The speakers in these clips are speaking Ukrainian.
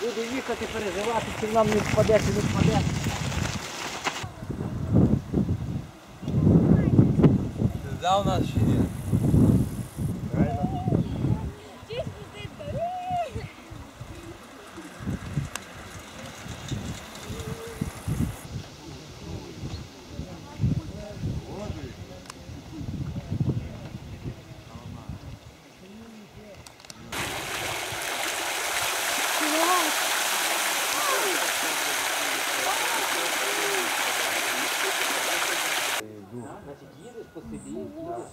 Буду їхати, переживати, чи нам не впаде, чи не впаде. Да, у нас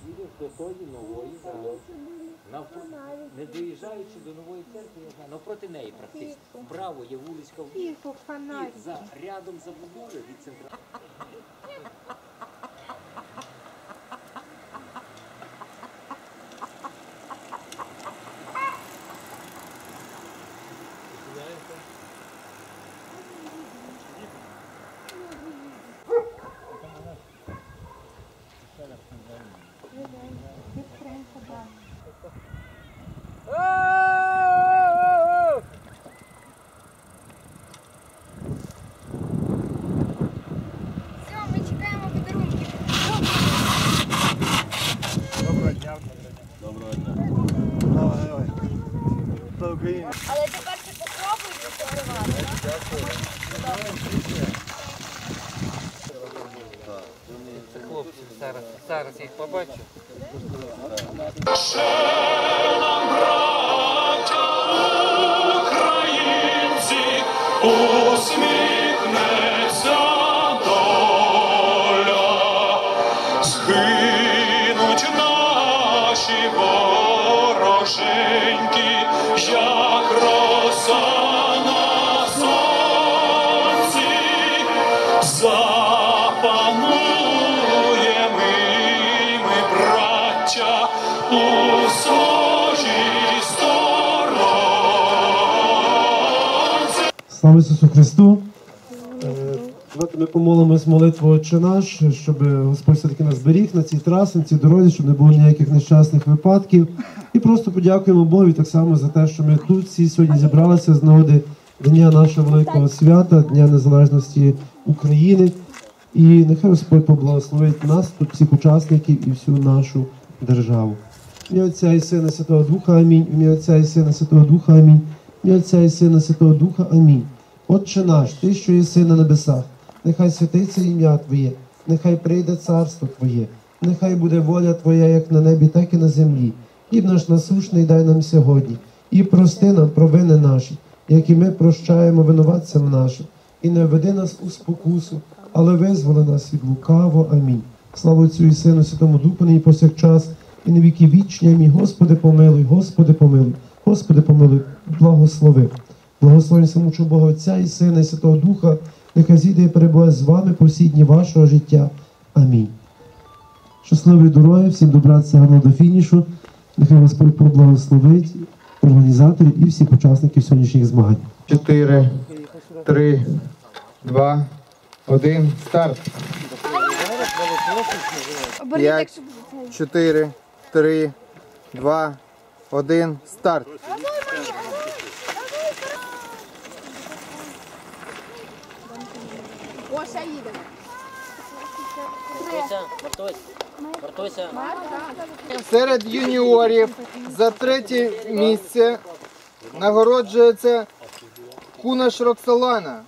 їдеш, до тої нової, навпроти, не доїжджаючи до нової церкви, я знаю, навпроти неї практично. Право є вуличка в Тихо, і за рядом забудови від центральної. Все, ми чекаємо подарунки. Давай, давай. Слава Україні. Але тепер ти попробуй Це Хлопці, зараз, зараз їх побачу. Слава Ісусу Христу! Давайте ми помолимось молитву Отче наш, щоб Господь все-таки нас зберіг на цій трасі, на цій дорозі, щоб не було ніяких нещасних випадків. І просто подякуємо Богові так само за те, що ми тут всі сьогодні зібралися з нагоди Дня нашого великого свята, Дня Незалежності України. І нехай Господь поблагословить нас, тут всіх учасників і всю нашу державу. Ім'я Отця і Сина Святого Духа Амінь. Ім'я Отця і Сина Святого Духа Амінь. Ім'я Отця і Сина Святого Духа Амінь. Отче наш, Ти, що єси на небесах, нехай святиться ім'я Твоє, нехай прийде царство Твоє, нехай буде воля Твоя як на небі, так і на землі. Хліб наш насушний дай нам сьогодні, і прости нам провини наші, як і ми прощаємо винуватцям нашим, і не введи нас у спокусу, але визволи нас від лукаво. Амінь. Слава Отцю і Сину, Святому Духу, нині повсякчас, і на віки вічні. Амінь. Господи, помилуй, Господи, помилуй, Господи, помилуй, благослови. Благословен самучу Бога Отця і Сина, і Святого Духа, нехай зійде і перебуває з вами по всі дні вашого життя. Амінь. Щасливої дороги, всім добратися гарно до фінішу. Нехай Господь поблагословить організаторів і всіх учасників сьогоднішніх змагань. 4, 3, 2, 1, старт. Оберніть П'ять. щоб 4, 3, 2, 1, старт. О, їде. Вартуйся, вартуйся. Серед юніорів за третє місце нагороджується Кунаш Роксолана.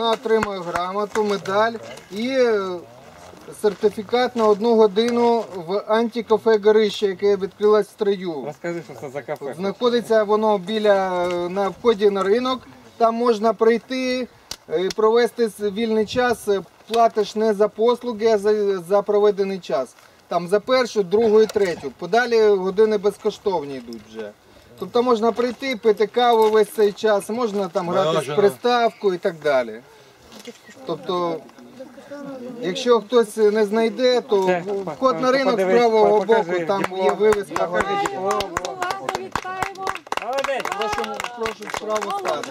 Вона отримує грамоту, медаль і е, сертифікат на одну годину в антикафе Горище, яке відкрилось в стрию. Розкажи, що це за кафе. Знаходиться воно біля е, на вході на ринок. Там можна прийти, е, провести вільний час. Платиш не за послуги, а за, за проведений час. Там за першу, другу і третю. Подалі години безкоштовні йдуть вже. Тобто можна прийти, пити каву весь цей час, можна там грати з приставкою і так далі. Тобто, якщо хтось не знайде, то вход на ринок з правого боку, там є вивіска. Молодець, Прошу, прошу справу стати.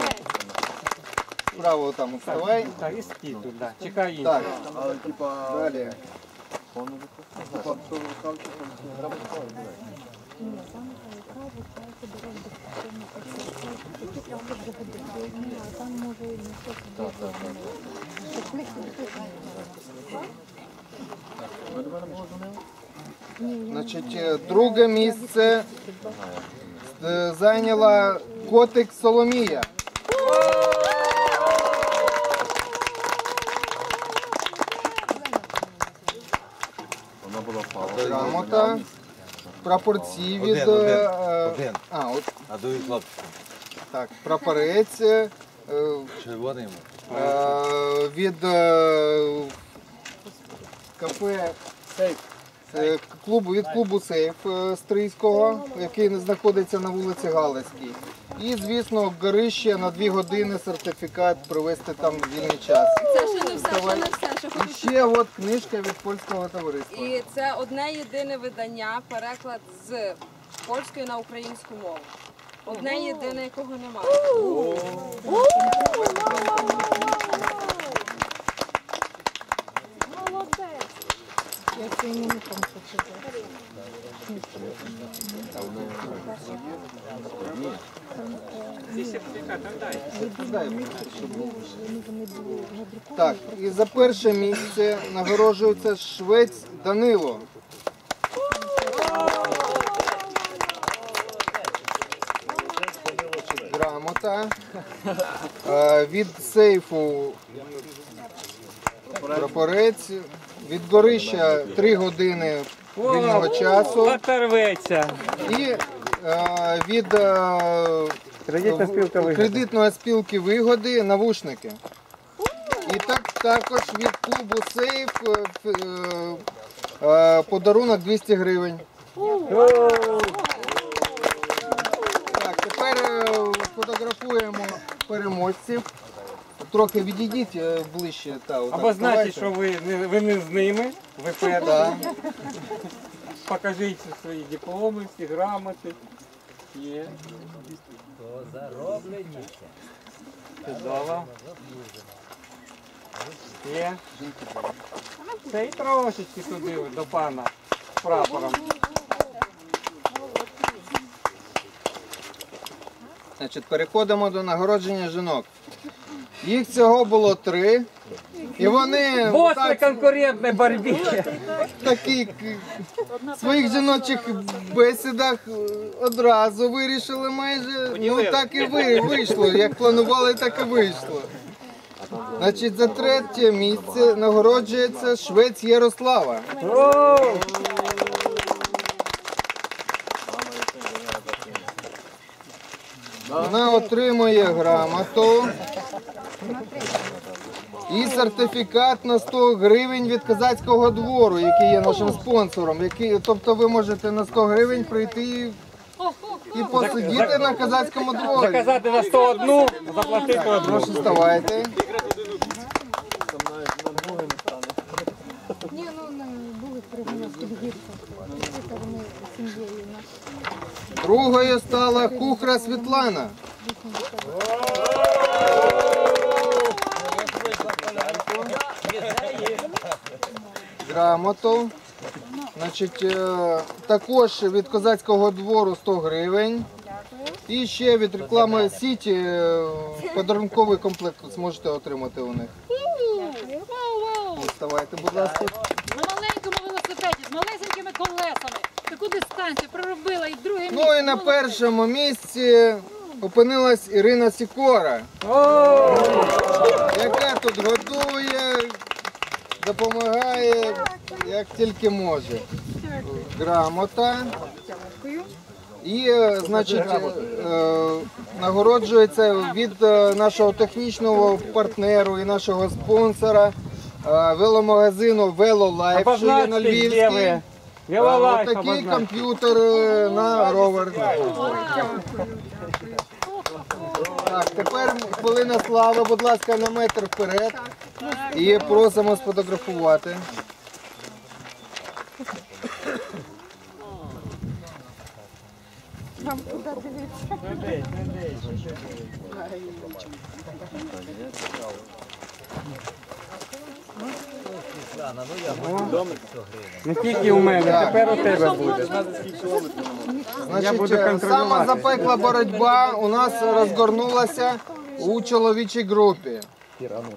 справа там вставай. Так, і стій тут, да. Чекай її. Так, далі. Значить, е, друге місце е, зайняла котик Соломія. Грамота. Прапорці від. Один, один, е, один. А, от А хлопці. так, прапорець е, Червоний. е, від е, кафе Сейф. Е, Клубу від клубу Сейф е, Стрийського, який знаходиться на вулиці Галицькій. І, звісно, горище на дві години сертифікат провести там вільний час. Це ще не все, ще не все, що І хочу. ще от книжка від польського товариства. І це одне єдине видання, переклад з польської на українську мову. Одне єдине, якого немає. Ці сертифікати дай. Так, і за перше місце нагороджується швець Данило. Грамота. Е, Від сейфу прапорець. Від горища 3 години вільного часу. Оторветься. І е, від е, Кредитна спілка виграє. кредитної спілки вигоди навушники. І так також від клубу Сейф е, ф- е, е, подарунок 200 гривень. Так, тепер е, фотографуємо переможців. Трохи відійдіть е, ближче. Та, отак, Обозначте, вставайте. що ви не, ви не з ними, ви перші. Да. Покажіть свої дипломи, всі грамоти. Є. Чудово. Є. Це і трошечки туди до пана з прапором. Значить, переходимо до нагородження жінок. Їх всього було три. І вони В так, конкурентній боротьбі. в своїх жіночих бесідах е, одразу вирішили майже. Ну так і ви, вийшло. Як планували, так і вийшло. Значить, за третє місце нагороджується швець Ярослава. Вона отримує грамоту і сертифікат на 100 гривень від казацького двору, який є нашим спонсором. Який, тобто ви можете на 100 гривень прийти і, і посидіти на казацькому дворі. Заказати на 101, заплатити одну. Прошу вставайте. Ні, ну не були пригони під гірка. Це вони сім'єю Другою стала кухра Світлана. Грамоту. Значить, е, також від козацького двору 100 гривень. І ще від реклами Сіті е, подарунковий комплект зможете отримати у них. Вставайте, будь ласка. На маленькому велосипеді з малесенькими колесами. Таку дистанцію проробила і друге Ну і на першому місці опинилась Ірина Сікора, яка тут готує, допомагає, як тільки може. Грамота. І, е, значить, е, нагороджується від е, нашого технічного партнеру і нашого спонсора веломагазину Велолайф, що є на Львівській. ви. Велолайф Такий обозначте. комп'ютер на ровер. Так, тепер хвилина слави, будь ласка, на метр вперед. І просимо сфотографувати. Там куди дивитися. Не тільки у мене, тепер у тебе буде. Я е, сама запекла боротьба у нас розгорнулася у чоловічій групі.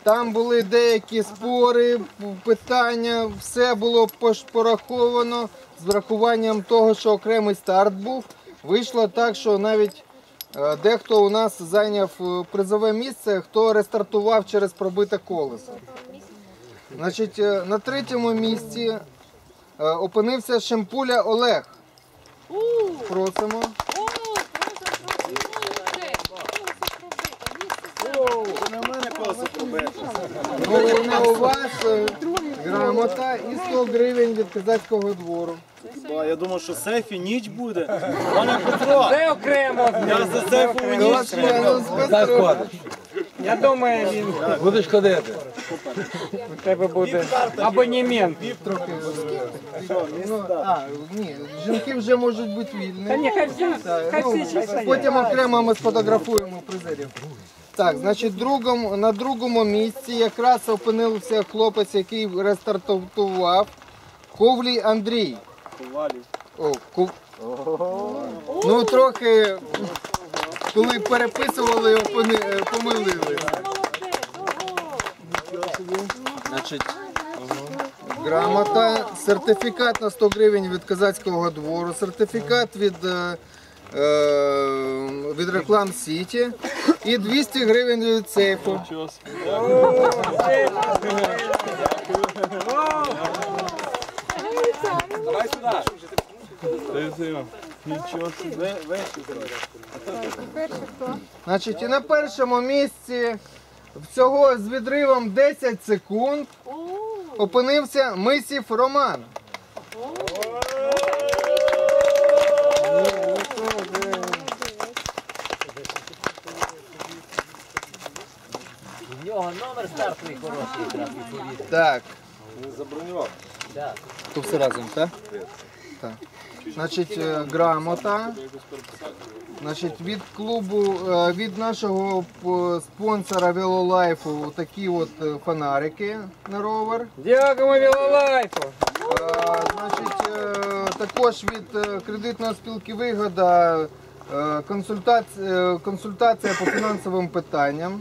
Там були деякі спори, питання, все було пораховано з врахуванням того, що окремий старт був. Вийшло так, що навіть е, дехто у нас зайняв е, призове місце, хто рестартував через пробите колесо. Значить, е, на третьому місці опинився Шемпуля Олег. Просимо. Ну, не у вас е, грамота і 100 гривень від козацького двору. Ба, Я думав, що сейфі ніч буде. Пане Петро, Це окремо. я за сейфову ніч. Ну. Я думаю, він Будеш ходити. у тебе буде абонемент. Ну, а, ні, жінки вже можуть бути Та вільні. ні, хай всі, Так, хай ну, чисто є. потім окремо ми сфотографуємо призерів. Так, значить, другом, на другому місці якраз опинився хлопець, який рестартував. Ковлій Андрій. О, ков... Ну, трохи, коли переписували, опини... е, помилили. Значить, грамота, сертифікат на 100 гривень від козацького двору, сертифікат від, е, від реклам Сіті і 200 гривень від сейфу. Значить, і на першому місці всього з відривом 10 секунд опинився Мисів Роман. У нього номер стартовий хороший якраз відповідний. Так. Да. То все разом, так? Так. Значить, е, грамота. Значить, від клубу, е, від нашого п- спонсора Велолайфу такі от е, фонарики на ровер. Дякуємо Вілолайфу. Е, Значить, е, також від е, кредитної спілки вигода е, консультація, консультація по фінансовим питанням.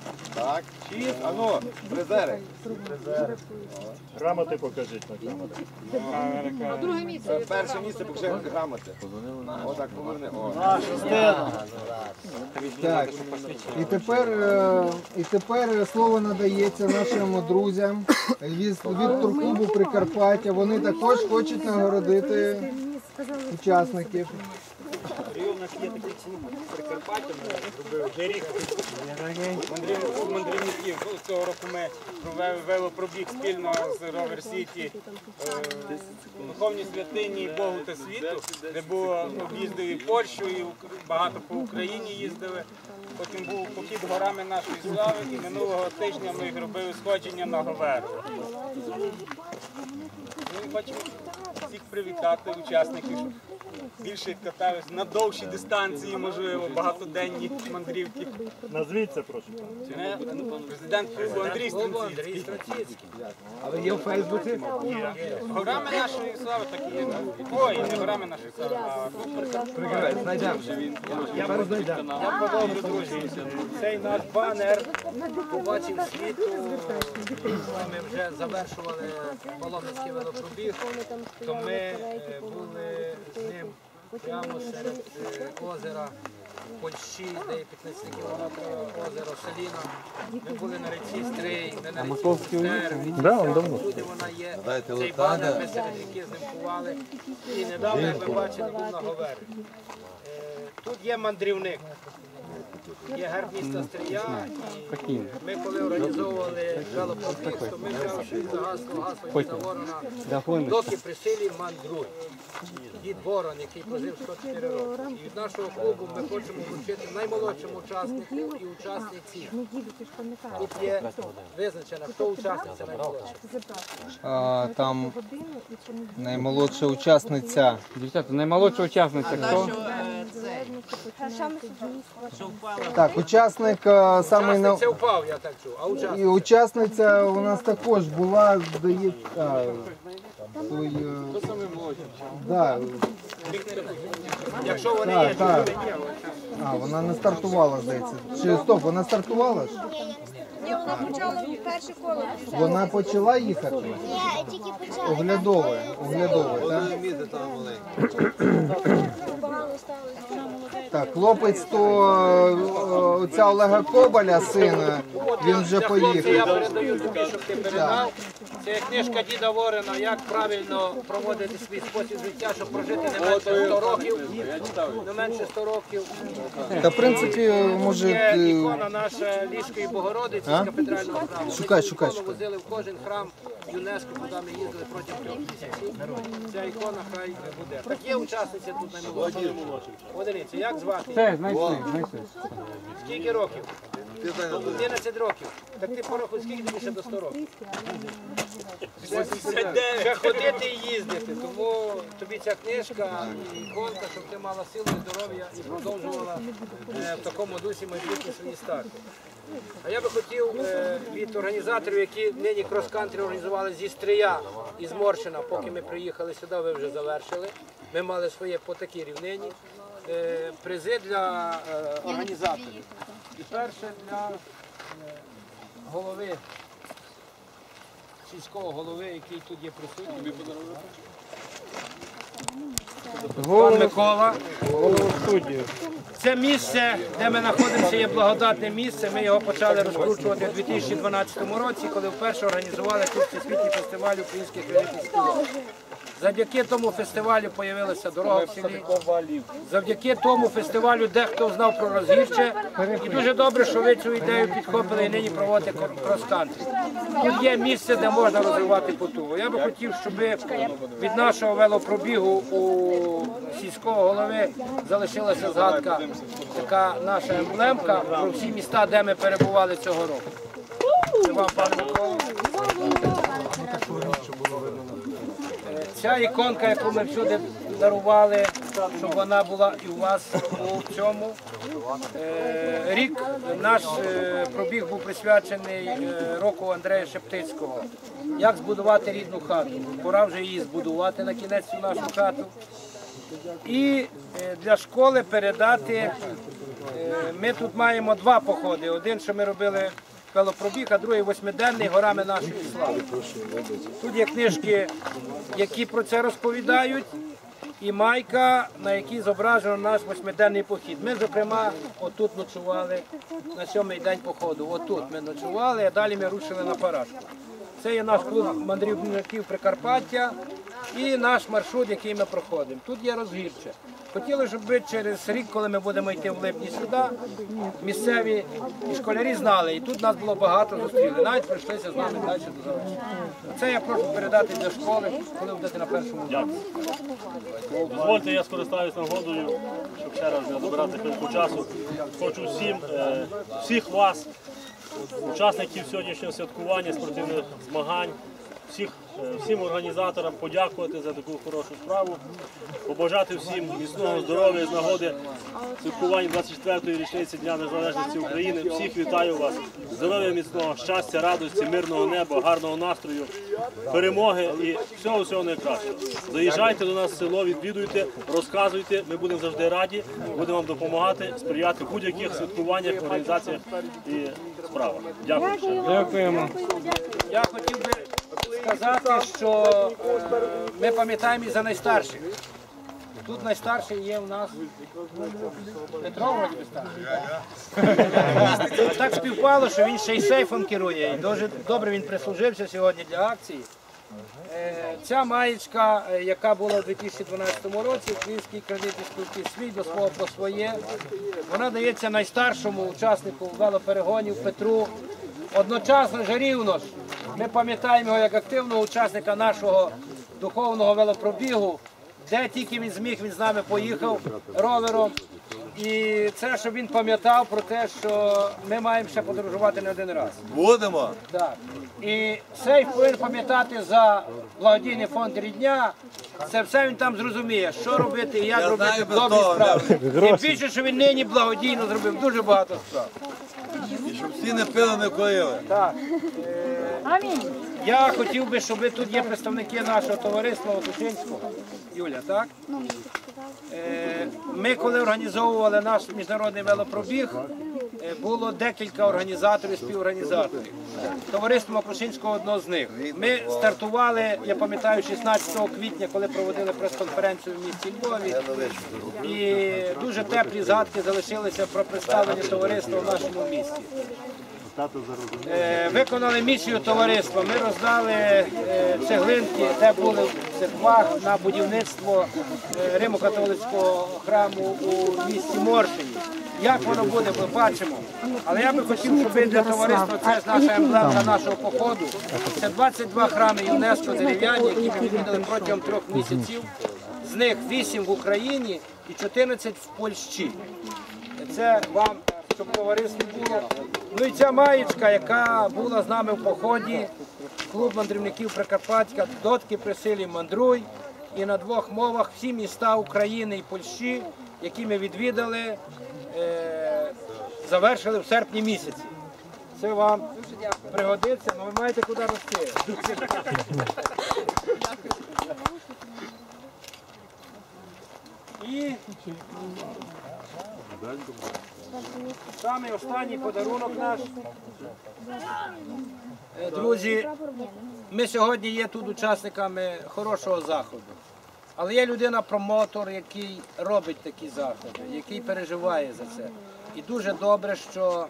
е, Фотосесія. Ану, призери. Грамоти покажіть на камеру. Перше місце покажи грамоти. Отак поверни. О. Так. І тепер, е, і тепер слово надається нашим друзям від, від турклубу Прикарпаття. Вони також хочуть нагородити Мені сказали. У нас є такий клуб Прикарпаття, ми робили вже рік мандрівників. Ну, Цього року ми провели велопробіг спільно з Ровер Сіті е, духовні святині Богу та світу, де було об'їздив і Польщу, і багато по Україні їздили. Потім був похід горами нашої слави, і минулого тижня ми робили сходження на Говеру. Всіх привітати учасників, щоб більше катались на довші дистанції, можливо, багатоденні мандрівки. Назвіться, прошу. Це президент клубу Андрій Струнцівський. А ви є в Фейсбуці? Горами нашої слави такі є. Ой, не горами нашої слави, а Знайдемо. я подобру, друзі. Цей наш банер Побачив світу, ми вже завершували Полонецький велопробіг, то ми е, були з ним прямо серед е, озера Польщі, де є 15 кілометрів озеро Селіна. Ми були на речі Стрий, ми на речі Стер, Всюди вона є. Цей банер ми серед ріки з ним кували. І недавно, як ви бачили, був на Говері. Е, Тут є мандрівник. Є герб міста Стрия. І ми коли організовували велопробіг, то ми взявши за гасло гасло Діда Ворона, доки при силі мандруй. Дід Ворон, який прожив 104 роки. І від нашого клубу ми хочемо вручити наймолодшому учаснику і учасниці. Тут є визначено, хто учасниця наймолодша. А, там наймолодша учасниця. Дівчата, наймолодша учасниця хто? Так, учасник е, самий на впав, я так чув, а і учасниця. у нас також була, здається. Той, е, да, Якщо вони так, є, так. А, вона не стартувала, здається. Чи стоп, вона стартувала ж? Ні, вона почала перше коло. Вона почала їхати? Ні, тільки почала. Оглядове, оглядове, так? Так, хлопець то е, оця Олега Кобаля, син, е, він вже поїхав. я передаю тобі, щоб ти передав. Це книжка діда Ворена, як правильно проводити свій спосіб життя, щоб прожити не менше 100 років. Не менше 100 років. Та в принципі, може. Є ікона наша Ліжкої Богородиці з кафедрального храму. Шукай, шукай, ікону шукай. возили в кожен храм ЮНЕСКО, куди ми їздили протягом трьох місяців. Ця ікона хай буде. Так є учасниця тут наймолодша. Одиниця, як звати? Все, знайшли, знайшли. Скільки років? 11 років. Так ти порахуй, скільки тобі ще до 100 років? Ще ходити і їздити. Тому тобі ця книжка і іконка, щоб ти мала силу і здоров'я і продовжувала е, в такому дусі майбутні свої старти. А я би хотів е, від організаторів, які нині крос-кантрі організували зі Стрия і з Моршина, поки ми приїхали сюди, ви вже завершили. Ми мали своє по такій рівнині. Е, призи для е, організаторів. І перше для е, голови, сільського голови, який тут є присутній. Пан Микола. Це місце, де ми знаходимося, є благодатне місце. Ми його почали розкручувати у 2012 році, коли вперше організували тут всесвітній фестиваль українських співок. Завдяки тому фестивалю з'явилася дорога в селі. Завдяки тому фестивалю дехто знав про розгірче. І дуже добре, що ви цю ідею підхопили і нині проводите крос-кантрі. Тут є місце, де можна розвивати потугу. Я би хотів, щоб від нашого велопробігу у сільського голови залишилася згадка, така наша емблемка про всі міста, де ми перебували цього року. Це вам, пане Микола. Ця іконка, яку ми всюди дарували, щоб вона була і у вас у цьому. Е, Рік наш е, пробіг був присвячений е, року Андрея Шептицького. Як збудувати рідну хату? Пора вже її збудувати на кінець нашу хату. І для школи передати. Ми тут маємо два походи. Один, що ми робили велопробіг, а другий восьмиденний горами нашої слави. Тут є книжки, які про це розповідають, і майка, на якій зображено наш восьмиденний похід. Ми, зокрема, отут ночували на сьомий день походу. Отут ми ночували, а далі ми рушили на Парашку. Це є наш клуб мандрівників Прикарпаття і наш маршрут, який ми проходимо. Тут є розгірче. Хотіли, щоб через рік, коли ми будемо йти в липні сюди, місцеві і школярі знали, і тут нас було багато зустріли. Навіть прийшлися з нами далі до завершення. Це я прошу передати для школи, коли будете на першому уроці. Дозвольте, я скористаюсь нагодою, щоб ще раз не забирати хвилку часу. Хочу всім, е, всіх вас, учасників сьогоднішнього святкування спортивних змагань, всіх, е, всім організаторам подякувати за таку хорошу справу, побажати всім міцного здоров'я з нагоди святкування 24-ї річниці Дня Незалежності України. Всіх вітаю вас. Здоров'я міцного, щастя, радості, мирного неба, гарного настрою, перемоги і всього всього найкращого. Заїжджайте до нас в село, відвідуйте, розказуйте. Ми будемо завжди раді, будемо вам допомагати, сприяти в будь-яких святкуваннях, організаціях і справах. Дякую. Дякуємо. Я хотів би сказати, що ми пам'ятаємо і за найстарших. Тут найстарший є у нас Петро вроді так співпало, що він ще й сейфом керує. І дуже добре він прислужився сьогодні для акції. Е, Ця маєчка, е, яка була у 2012 році, Українській кредитній спілці свій до свого по своє, вона дається найстаршому учаснику велоперегонів Петру. Одночасно ж рівно ж ми пам'ятаємо його як активного учасника нашого духовного велопробігу, де тільки він зміг, він з нами поїхав ровером. І це, щоб він пам'ятав про те, що ми маємо ще подорожувати не один раз. Будемо. Так. І цей повинен пам'ятати за благодійний фонд рідня. Це все він там зрозуміє, що робити і як Я робити знаю без добрі того, справи. Тим більше, що він нині благодійно зробив дуже багато справ. І щоб всі не пили, не коїли. Так. Е, Я хотів би, щоб ви тут є представники нашого товариства Отушинського. Юля, так? Е, Ми коли організовували наш міжнародний велопробіг, е, було декілька організаторів, співорганізаторів. Товариство Макушинського одно з них. Ми стартували, я пам'ятаю, 16 квітня, коли проводили прес-конференцію в місті Львові. І дуже теплі згадки залишилися про представлення товариства в нашому місті. Е, Виконали місію товариства. Ми роздали е, цеглинки, де були в церквах на будівництво е, Римо-католицького храму у місті Моршині. Як воно буде, ми бачимо. Але я би хотів, щоб ви для товариства це наша емблемка нашого походу. Це 22 храми ЮНЕСКО дерев'яні, які ми відвідали протягом трьох місяців. З них 8 в Україні і 14 в Польщі. Це вам, щоб товариство було. Ну і ця маєчка, яка була з нами в поході, клуб мандрівників Прикарпатська, дотки при силі мандруй. І на двох мовах всі міста України і Польщі, які ми відвідали, е, завершили в серпні місяці. Це вам пригодиться, але ви маєте куди рости. І Саме останній подарунок наш. Друзі, ми сьогодні є тут учасниками хорошого заходу. Але є людина-промотор, який робить такі заходи, який переживає за це. І дуже добре, що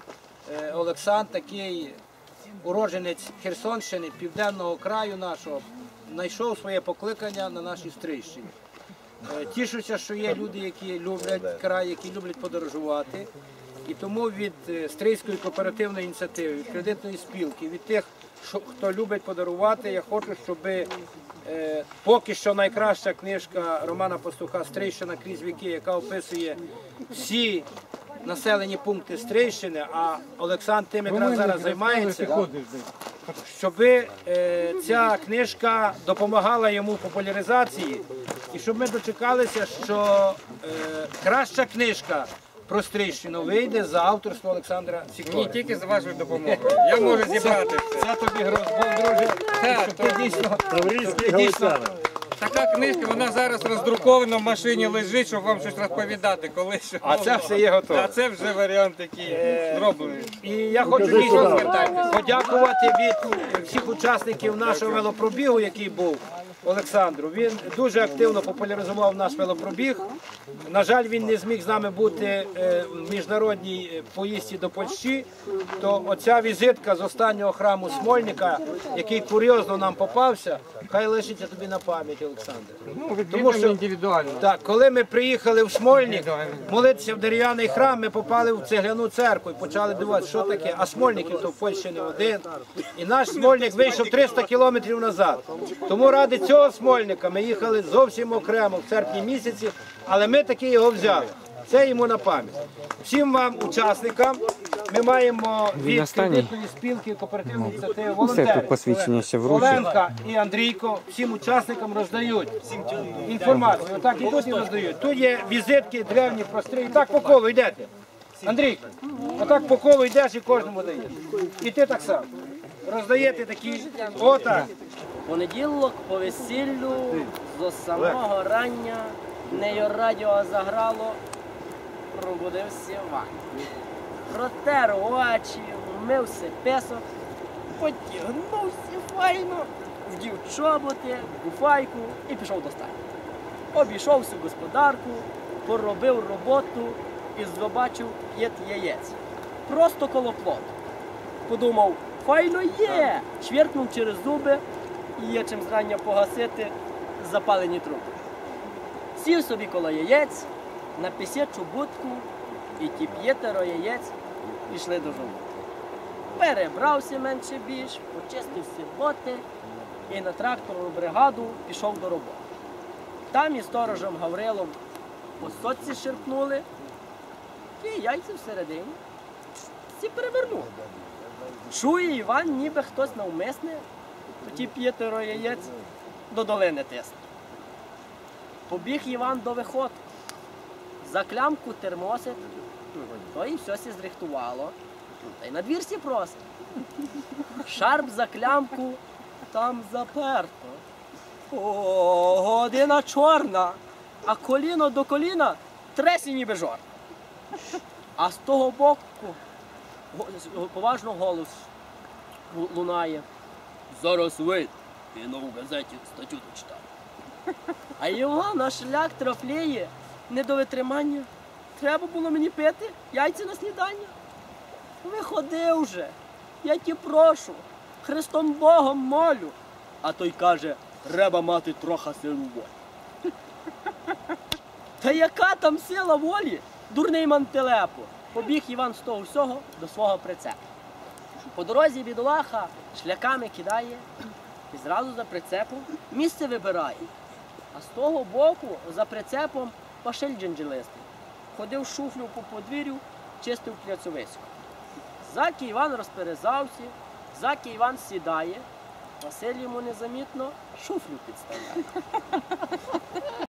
е, Олександр такий уродженець Херсонщини, південного краю нашого, знайшов своє покликання на нашій Стрийщині. Е, Тішуся, що є люди, які люблять край, які люблять подорожувати. І тому від е, Стрийської кооперативної ініціативи, від кредитної спілки, від тих, хто любить подарувати, я хочу, щоб е, поки що найкраща книжка Романа Пастуха Стрийщина крізь віки, яка описує всі населені пункти Стрийщини, а Олександр тим якраз зараз займається щоб ця книжка допомагала йому в популяризації, і щоб ми дочекалися, що е, краща книжка про Стрийщину вийде за авторство Олександра Сікора. Ні, тільки з вашою допомогою. Я можу зібрати все. Це тобі грозбол, друже. Так, Ти дійсно, Таврійський ти дійсно Така книжка, вона зараз роздрукована в машині лежить, щоб вам щось розповідати, коли що. А це все є готове. А це вже варіант такий зроблений. І я хочу дійсно подякувати від всіх учасників нашого велопробігу, який був Олександру. Він дуже активно популяризував наш велопробіг. На жаль, він не зміг з нами бути е, в міжнародній поїздці до Польщі. То оця візитка з останнього храму Смольника, який курйозно нам попався, хай лишиться тобі на пам'ять, Олександр. Ну, Тому що- індивідуально. Так, коли ми приїхали в Смольник молитися в дерев'яний храм, ми попали в цегляну церкву і почали дивитися, що таке. А Смольників то в Польщі не один. І наш Смольник вийшов 300 кілометрів назад. Тому ради цього Смольника ми їхали зовсім окремо в серпні місяці, але ми таки його взяли. Це йому на пам'ять. Всім вам, учасникам, ми маємо від кредитної спілки кооперативної ініціативи волонтери. посвідчення ще Оленка і Андрійко всім учасникам роздають інформацію. Отак ідуть і роздають. Тут є візитки древні, прості. І так по колу йдете. Андрійко, отак по колу йдеш і кожному даєш. І ти так само. Роздаєте такі. Отак. Понеділок по весіллю до самого рання нею радіо заграло, пробудився Ваня. Протер очі, вмився песок, потягнувся файно, вдів чоботи, куфайку і пішов до стайні. Обійшов всю господарку, поробив роботу і побачив п'ять яєць. Просто коло плоту. Подумав, файно є, чвіркнув через зуби, і є чим зрання погасити запалені трубки. Сів собі коло яєць, на пісячу будку, і ті п'єтеро яєць пішли до жовту. Перебрався менше більш, почистив боти і на тракторну бригаду пішов до роботи. Там із сторожем Гаврилом по соці ширпнули, і яйця всередині всі перевернули. Чує Іван, ніби хтось навмисне, ті п'ятеро яєць до долини тисне. Побіг Іван до виходу, за клямку термосить, то і все зрихтувало. Та й на двір сі просить. Шарп за клямку там заперто. О, година чорна, а коліно до коліна тресі ніби жор. А з того боку поважно голос лунає. Зараз вид, і нову газеті статтю дочитав. А його на шлях трафліє не до витримання. Треба було мені пити яйця на снідання. Виходи вже, я ті прошу, Христом Богом молю. А той каже, треба мати трохи силу волі. Та яка там сила волі? Дурний мантелепо. Побіг Іван з того всього до свого прицепу. По дорозі бідолаха шляками кидає і зразу за прицепом місце вибирає. А з того боку за прицепом пашель джинджелистий. Ходив шуфлю по подвір'ю, чистив пляцовисько. Заки Іван розперезався, заки Іван сідає, Василь йому незамітно шуфлю підставляє.